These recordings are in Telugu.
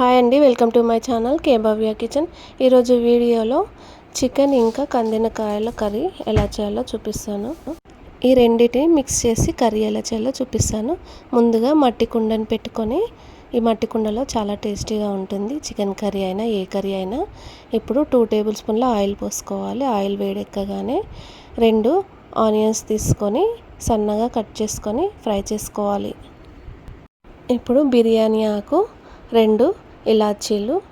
హాయ్ అండి welcome to my channel K Bhavya kitchen. ఈరోజు వీడియోలో చికెన్ ఇంకా కందినకాయల కర్రీ ఎలా చేయాలో చూపిస్తాను. ఈ రెండింటిని మిక్స్ చేసి కర్రీ ఎలా చేయాలో చూపిస్తాను. ముందుగా మట్టి కుండని పెట్టుకొని ఈ మట్టి కుండలో చాలా టేస్టీగా ఉంటుంది చికెన్ కర్రీ అయినా ఏ కర్రీ అయినా. ఇప్పుడు టూ టేబుల్ స్పూన్ల ఆయిల్ పోసుకోవాలి. ఆయిల్ వేడెక్కగానే రెండు ఆనియన్స్ తీసుకొని సన్నగా కట్ చేసుకొని ఫ్రై చేసుకోవాలి. ఇప్పుడు బిర్యానీ ఆకు రెండు ఇలాచీలు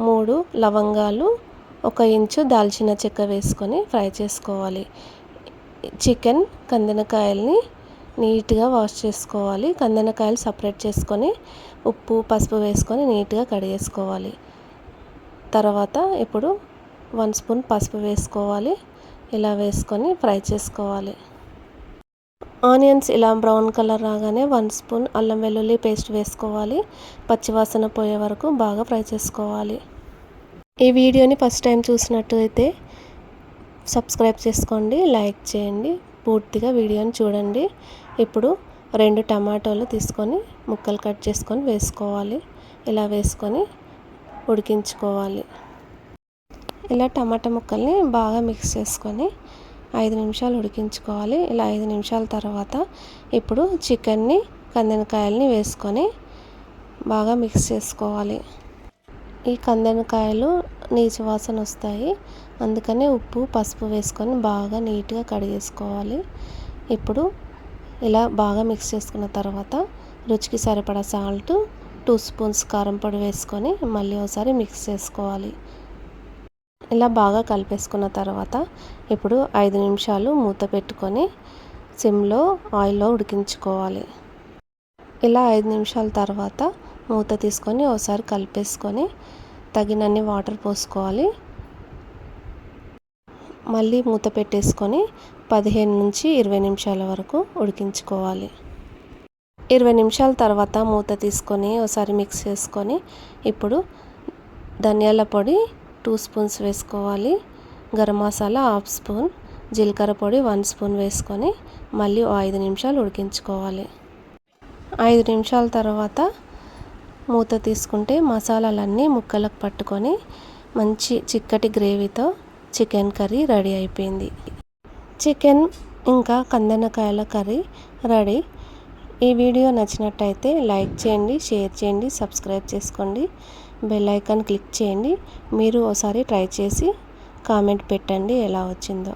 మూడు లవంగాలు ఒక ఇంచు దాల్చిన చెక్క వేసుకొని ఫ్రై చేసుకోవాలి. చికెన్ కందనకాయల్ని నీట్గా వాష్ చేసుకోవాలి. కందనకాయలు సపరేట్ చేసుకొని ఉప్పు పసుపు వేసుకొని నీట్గా కడిగేసుకోవాలి. తర్వాత ఇప్పుడు వన్ స్పూన్ పసుపు వేసుకోవాలి. ఇలా వేసుకొని ఫ్రై చేసుకోవాలి. ఆనియన్స్ ఇలా బ్రౌన్ కలర్ రాగానే వన్ స్పూన్ అల్లం వెల్లుల్లి పేస్ట్ వేసుకోవాలి. పచ్చివాసన పోయే వరకు బాగా ఫ్రై చేసుకోవాలి. ఈ వీడియోని ఫస్ట్ టైం చూసినట్టు అయితే సబ్స్క్రైబ్ చేసుకోండి లైక్ చేయండి పూర్తిగా వీడియోని చూడండి. ఇప్పుడు రెండు టమాటోలు తీసుకొని ముక్కలు కట్ చేసుకొని వేసుకోవాలి. ఇలా వేసుకొని ఉడికించుకోవాలి. ఇలా టమాటా ముక్కల్ని బాగా మిక్స్ చేసుకొని ఐదు నిమిషాలు ఉడికించుకోవాలి. ఇలా ఐదు నిమిషాల తర్వాత ఇప్పుడు చికెన్ని కందెనకాయలని వేసుకొని బాగా మిక్స్ చేసుకోవాలి. ఈ కందెనకాయలు నీచు వాసన వస్తాయి. అందుకనే ఉప్పు పసుపు వేసుకొని బాగా నీట్గా కడిగేసుకోవాలి ఇప్పుడు ఇలా బాగా మిక్స్ చేసుకున్న తర్వాత రుచికి సరిపడా సాల్ట్ టూ స్పూన్స్ కారం పొడి వేసుకొని మళ్ళీ ఒకసారి మిక్స్ చేసుకోవాలి. ఇలా బాగా కలిపేసుకున్న తర్వాత ఇప్పుడు ఐదు నిమిషాలు మూత పెట్టుకొని సిమ్లో ఆయిల్లో ఉడికించుకోవాలి. ఇలా ఐదు నిమిషాల తర్వాత మూత తీసుకొని ఒకసారి కలిపేసుకొని తగినన్ని వాటర్ పోసుకోవాలి. మళ్ళీ మూత పెట్టేసుకొని పదిహేను నుంచి ఇరవై నిమిషాల వరకు ఉడికించుకోవాలి. ఇరవై నిమిషాల తర్వాత మూత తీసుకొని ఒకసారి మిక్స్ చేసుకొని ఇప్పుడు ధనియాల పొడి టూ స్పూన్స్ వేసుకోవాలి. గరం మసాలా హాఫ్ స్పూన్ జీలకర్ర పొడి వన్ స్పూన్ వేసుకొని మళ్ళీ ఐదు నిమిషాలు ఉడికించుకోవాలి. ఐదు నిమిషాల తర్వాత మూత తీసుకుంటే మసాలాలన్నీ ముక్కలకు పట్టుకొని మంచి చిక్కటి గ్రేవీతో చికెన్ కర్రీ రెడీ అయిపోయింది. చికెన్ ఇంకా కందనకాయల కర్రీ రెడీ. ఈ వీడియో నచ్చినట్టయితే లైక్ చేయండి షేర్ చేయండి సబ్స్క్రైబ్ చేసుకోండి. బెల్ ఐకాన్ క్లిక్ చేయండి. మీరు ఒకసారి ట్రై చేసి కామెంట్ పెట్టండి ఎలా వచ్చిందో.